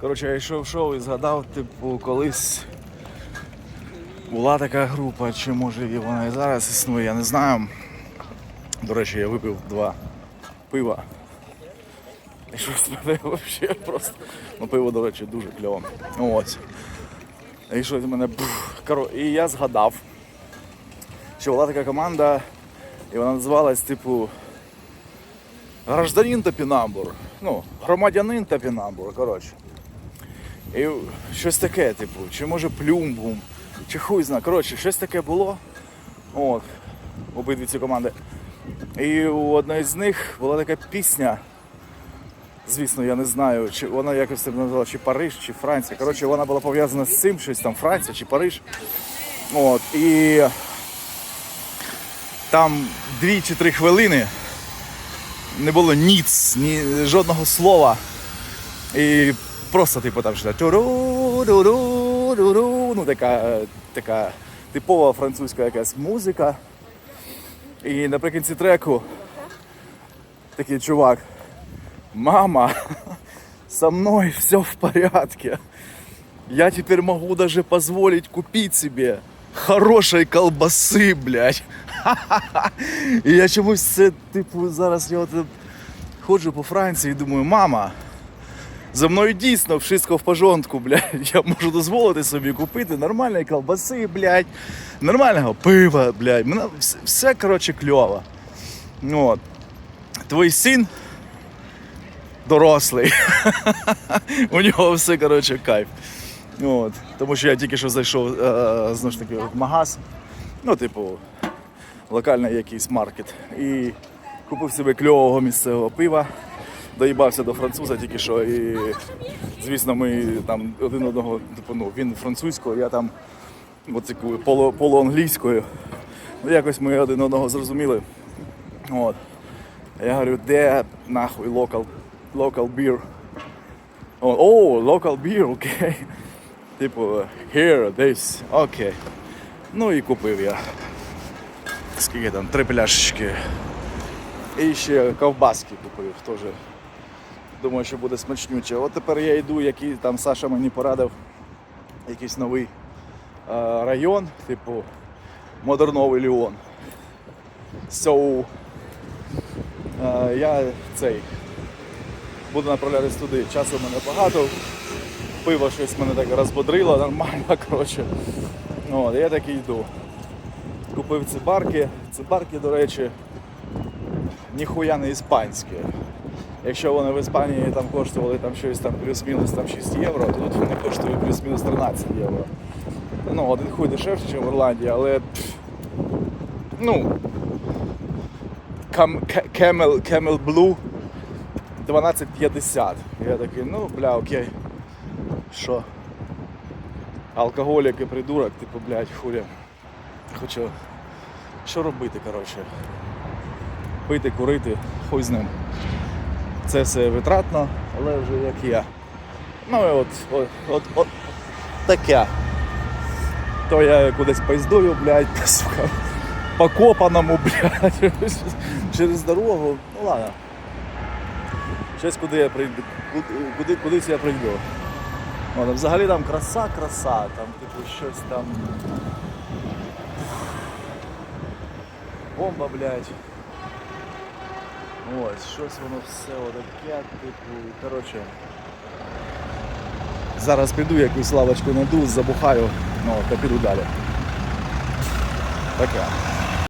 Коротше, я йшов шоу і згадав, типу, колись була така група, чи може і вона і зараз існує, я не знаю. До речі, я випив два пива. І щось мене взагалі просто. Ну, пиво, до речі, дуже кльово. Ось. І щось мене. І я згадав, що була така команда, і вона називалась, типу, Гражданин Топінамбур. Ну, громадянин Топінамбур, коротше. І щось таке, типу, чи може плюмбум, чи хуй зна. Коротше, щось таке було. От, обидві ці команди. І у одної з них була така пісня. Звісно, я не знаю, чи вона якось це називала, чи Париж, чи Франція. Коротше, вона була пов'язана з цим, щось там Франція чи Париж. От, і там дві чи три хвилини не було ніц, ні жодного слова. І просто, типу, там туру-ру-ру-ру-ру, ну така, така типова французька якась музика. І наприкінці треку такий чувак. Мама, со мной все в порядке. Я теперь могу даже позволить купить себе хорошей колбаси, блядь. І я чомусь це, типу, зараз я от ходжу по Франції і думаю, мама, за мною дійсно вшиско в пожонку, блядь. Я можу дозволити собі купити нормальної колбаси, блядь, нормального пива, блядь. Мене все, все коротше, кльово. Ну, От. Твій син дорослий. У нього все, коротше, кайф. От. Тому що я тільки що зайшов е, знову ж таки в магаз. Ну, типу, локальний якийсь маркет. І купив собі кльового місцевого пива. Доїбався до француза тільки що. І, звісно, ми там один одного, типу, ну, він французькою, я там от такою полу, полуанглійською. Ну, якось ми один одного зрозуміли. От. Я говорю, де нахуй local, beer? О, о, local beer, окей. Типу, here, this, окей. Ну і купив я. Скільки там, три пляшечки. І ще ковбаски купив теж. Думаю, що буде смачнюче. От тепер я йду, який там Саша мені порадив якийсь новий е, район, типу Модерновий Ліон. So, е, я цей буду направлятись туди. Часу в мене багато. Пиво щось мене так розбодрило, нормально, коротше. От, я так і йду. Купив ці барки. Ці барки, до речі, ніхуя не іспанські. Якщо вони в Іспанії там коштували там щось там плюс-мінус там 6 євро, то тут вони коштують плюс-мінус 13 євро. Ну, один хуй дешевше, ніж в Ірландії, але ну Cam- Ca- Camel, Camel Blue 12,50. Я такий, ну бля, окей. Що? Алкоголік і придурок, типу, блядь, хулі. Хочу. Що робити, коротше? Пити, курити, хуй з ним. Це все витратно, але вже як є. Ну і от, от, от, от таке. То я кудись поїздую, блядь, сука, по копаному, блядь, через дорогу. Ну ладно. Щось куди я прийду, куди, куди, кудись я прийду. О, там взагалі там краса, краса, там типу щось там. Бомба, блядь. Ось, щось воно все отаке, типу, коротше. Зараз піду якусь лавочку найду, забухаю, ну, та піду далі. Таке.